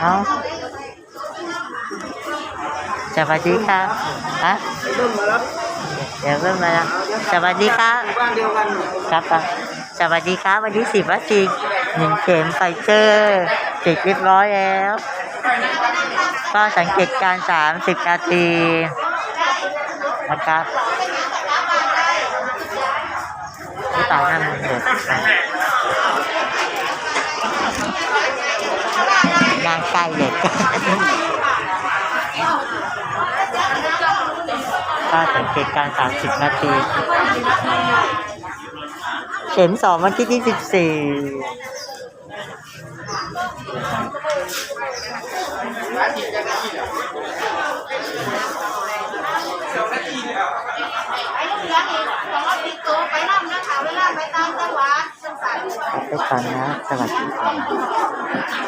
เอาสวัสดีครับฮะเดี๋ยวเริ่มมาแล้วสวัสดีครับครับครับสวัสดีครับวันนี้สิบวัคซีนหนึ่งเข็มไฟเซอร์ติดเรียบร้อยแล้ว ก็สังเกตการสามสิบนาทีนะครับไม่ตายนั่นเด็กางใกล้เด็กก็สังเกตการสามสิบนาที เข็มสองวันที่ที่สิบสี่ไปลูกเหลืองอีกสองติดตัวไปนั่งนะคะเวลาไปตามจังหวัดจังหวัดไปก่อนนะสวัสดีครับ